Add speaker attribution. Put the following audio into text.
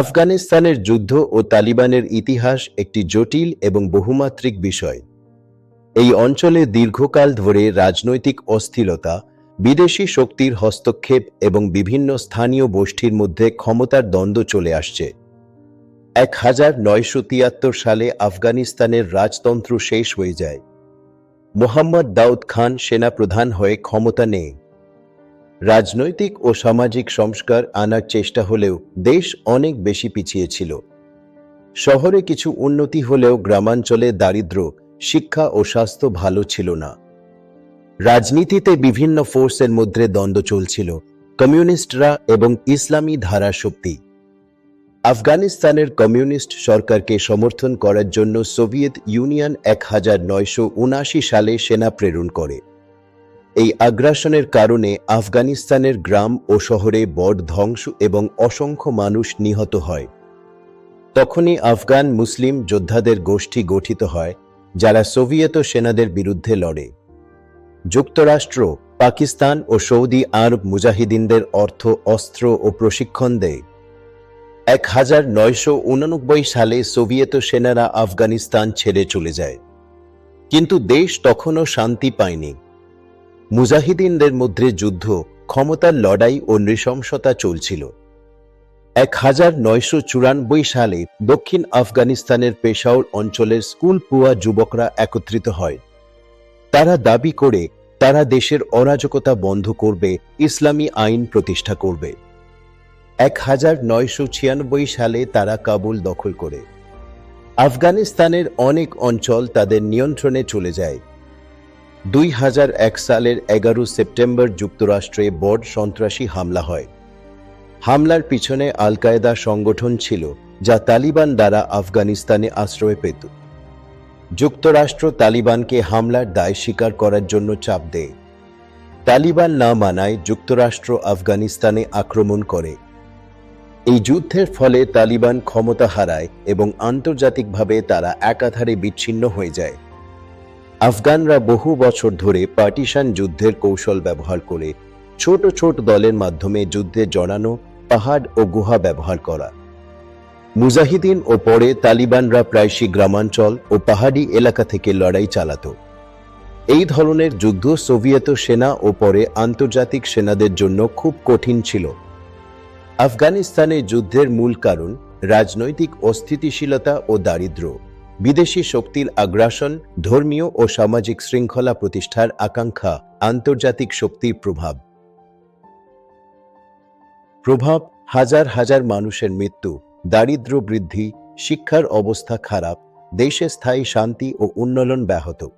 Speaker 1: আফগানিস্তানের যুদ্ধ ও তালিবানের ইতিহাস একটি জটিল এবং বহুমাত্রিক বিষয়। এই অঞ্চলে দীর্ঘকাল ধরে রাজনৈতিক অস্থিরতা, বিদেশি শক্তির হস্তক্ষেপ এবং বিভিন্ন স্থানীয় গোষ্ঠীর মধ্যে ক্ষমতার দ্বন্দ্ব চলে আসছে। এক হাজার নয়শো তিয়াত্তর সালে আফগানিস্তানের রাজতন্ত্র শেষ হয়ে যায়। মোহাম্মদ দাউদ খান সেনাপ্রধান হয়ে ক্ষমতা নেয়। রাজনৈতিক ও সামাজিক সংস্কার আনার চেষ্টা হলেও দেশ অনেক বেশি পিছিয়ে ছিল। শহরে কিছু উন্নতি হলেও গ্রামাঞ্চলে দারিদ্র, শিক্ষা ও স্বাস্থ্য ভালো ছিল না। রাজনীতিতে বিভিন্ন ফোর্সের মধ্যে দ্বন্দ্ব চলছিল, কমিউনিস্টরা এবং ইসলামী ধারা শক্তি। আফগানিস্তানের কমিউনিস্ট সরকারকে সমর্থন করার জন্য সোভিয়েত ইউনিয়ন এক সালে সেনা প্রেরণ করে। এই আগ্রাসনের কারণে আফগানিস্তানের গ্রাম ও শহরে বড় ধ্বংস এবং অসংখ্য মানুষ নিহত হয়। তখনই আফগান মুসলিম যোদ্ধাদের গোষ্ঠী গঠিত হয়, যারা সোভিয়েত সেনাদের বিরুদ্ধে লড়ে। যুক্তরাষ্ট্র, পাকিস্তান ও সৌদি আরব মুজাহিদিনদের অর্থ অস্ত্র ও প্রশিক্ষণ দেয়। এক হাজার নয়শো উনানব্বই সালে সোভিয়েত সেনারা আফগানিস্তান ছেড়ে চলে যায়। কিন্তু দেশ তখনও শান্তি পায়নি। মুজাহিদিনদের মধ্যে যুদ্ধ, ক্ষমতার লড়াই ও নৃশংসতা চলছিল। এক হাজার নয়শো চুরানব্বই সালে দক্ষিণ আফগানিস্তানের পেশাউর অঞ্চলের স্কুল পুয়া যুবকরা একত্রিত হয়। তারা দাবি করে, তারা দেশের অরাজকতা বন্ধ করবে, ইসলামী আইন প্রতিষ্ঠা করবে। এক হাজার নয়শো ছিয়ানব্বই সালে তারা কাবুল দখল করে। আফগানিস্তানের অনেক অঞ্চল তাদের নিয়ন্ত্রণে চলে যায়। দুই হাজার এক সালের এগারো সেপ্টেম্বর যুক্তরাষ্ট্রে বড় সন্ত্রাসী হামলা হয়। হামলার পিছনে আল কায়দা সংগঠন ছিল, যা তালিবান দ্বারা আফগানিস্তানে আশ্রয় পেত। যুক্তরাষ্ট্র তালিবানকে হামলার দায় স্বীকার করার জন্য চাপ দেয়। তালিবান না মানায় যুক্তরাষ্ট্র আফগানিস্তানে আক্রমণ করে। এই যুদ্ধের ফলে তালিবান ক্ষমতা হারায় এবং আন্তর্জাতিকভাবে তারা একাধারে বিচ্ছিন্ন হয়ে যায়। আফগানরা বহু বছর ধরে পার্টিশন যুদ্ধের কৌশল ব্যবহার করে ছোট ছোট দলের মাধ্যমে যুদ্ধে জড়ানো, পাহাড় ও গুহা ব্যবহার করা। মুজাহিদিন ও পরে তালিবানরা প্রায়শই গ্রামাঞ্চল ও পাহাড়ি এলাকা থেকে লড়াই চালাত। এই ধরনের যুদ্ধ সোভিয়েত সেনা ও পরে আন্তর্জাতিক সেনাদের জন্য খুব কঠিন ছিল। আফগানিস্তানে যুদ্ধের মূল কারণ রাজনৈতিক অস্থিতিশীলতা ও দারিদ্র্য। বিদেশি শক্তির আগ্রাসন, ধর্মীয় ও সামাজিক শৃঙ্খলা প্রতিষ্ঠার আকাঙ্ক্ষা, আন্তর্জাতিক শক্তির প্রভাব। প্রভাব, হাজার হাজার মানুষের মৃত্যু, দারিদ্র বৃদ্ধি, শিক্ষার অবস্থা খারাপ, দেশে স্থায়ী শান্তি ও উন্নয়ন ব্যাহত।